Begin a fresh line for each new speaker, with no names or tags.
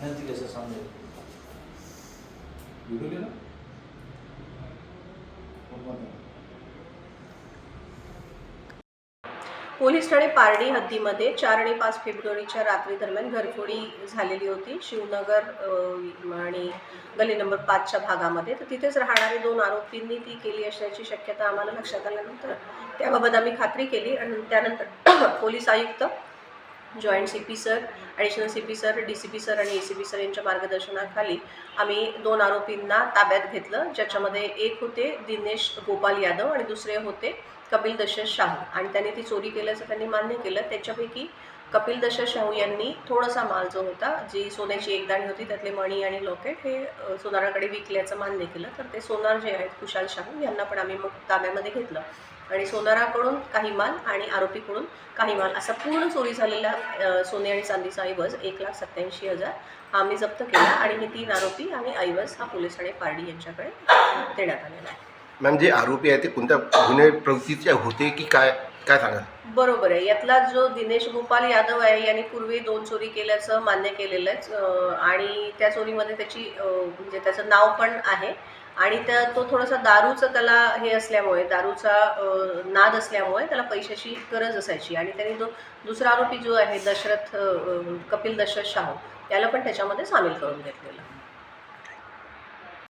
नंतर कसं समजेल? व्हिडिओ गेला
पोलीस ठाणे पारडी हद्दीमध्ये चार आणि पाच फेब्रुवारीच्या रात्री दरम्यान घरफोडी झालेली होती. शिवनगर अ, आणि गली नंबर पाचच्या भागामध्ये. तर तिथेच राहणारे दोन आरोपींनी ती केली असण्याची शक्यता आम्हाला लक्षात आल्यानंतर त्याबाबत आम्ही खात्री केली. आणि त्यानंतर पोलीस आयुक्त joint C P sir additional C P sir D C P sir आणि ए सी पी सर यांच्या मार्गदर्शनाखाली आम्ही दोन आरोपींना ताब्यात घेतलं ज्याच्यामध्ये एक होते दिनेश गोपाल यादव आणि दुसरे होते कपिल दशरथ शाहू. आणि त्यांनी ती चोरी केल्याचं त्यांनी मान्य केलं. त्याच्यापैकी कपिल दशरथ शाहू यांनी थोडासा माल जो होता जी सोन्याची एकदाणी होती त्यातले मणी आणि लॉकेट हे सोनाराकडे विकल्याचं मान्य केलं. तर ते सोनार जे आहेत कुशाल शाहू यांना पण आम्ही मग ताब्यामध्ये घेतलं. आणि सोनाराकडून काही माल आणि आरोपीकडून काही माल. असा पूर्ण चोरी झालेला सोने आणि चांदीचा ऐवज एक लाख सत्याऐंशी हजार हा आम्ही जप्त केला आणि हे तीन आरोपी आणि ऐवज हा पोलीस ठाणे पारडी यांच्याकडे देण्यात आलेला आहे.
मॅम जे आरोपी आहे ते कोणत्या गुन्हे प्रवृत्तीचे होते की काय काय सांगा
बरोबर आहे. यातला जो दिनेश गोपाल यादव आहे यांनी पूर्वी दोन चोरी केल्याचं मान्य केलेलं आहे अं, आणि त्या चोरीमध्ये त्याची म्हणजे त्याचं नाव पण आहे. आणि त्या तो थोडासा दारूचं त्याला हे असल्यामुळे दारूचा नाद असल्यामुळे त्याला पैशाची गरज असायची. आणि त्याने जो दुसरा आरोपी जो आहे दशरथ कपिल दशरथ शाहू याला पण त्याच्यामध्ये सामील करून घेतलेलं.